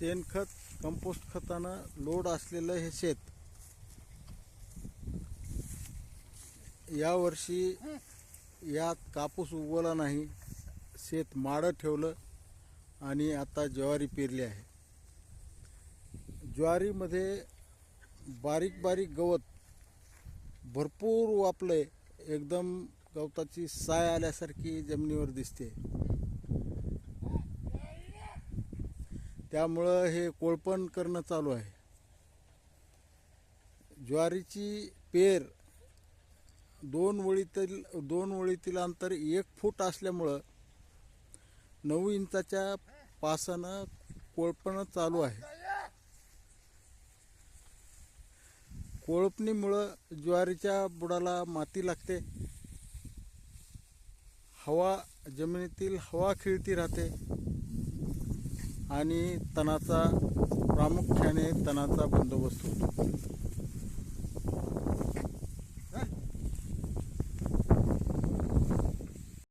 शेणखत कंपोस्ट खतानं लोड असलेलं हे शेत. यावर्षी यात कापूस उगवला नाही शेत माडं ठेवलं आणि आता ज्वारी पेरली आहे. ज्वारीमध्ये बारीक बारीक गवत भरपूर वापलंय एकदम गवताची साय आल्यासारखी जमिनीवर दिसते. त्यामुळं हे कोळपण करणं चालू आहे. ज्वारीची पेर दोन वळीतील दोन वळीतील अंतर एक फूट असल्यामुळं नऊ इंचाच्या पासानं कोळपणं चालू आहे. कोळपणीमुळं ज्वारीच्या बुडाला माती लागते. हवा जमिनीतील हवा खिळती राहते. आणि तणाचा प्रामुख्याने तणाचा बंदोबस्त होतो.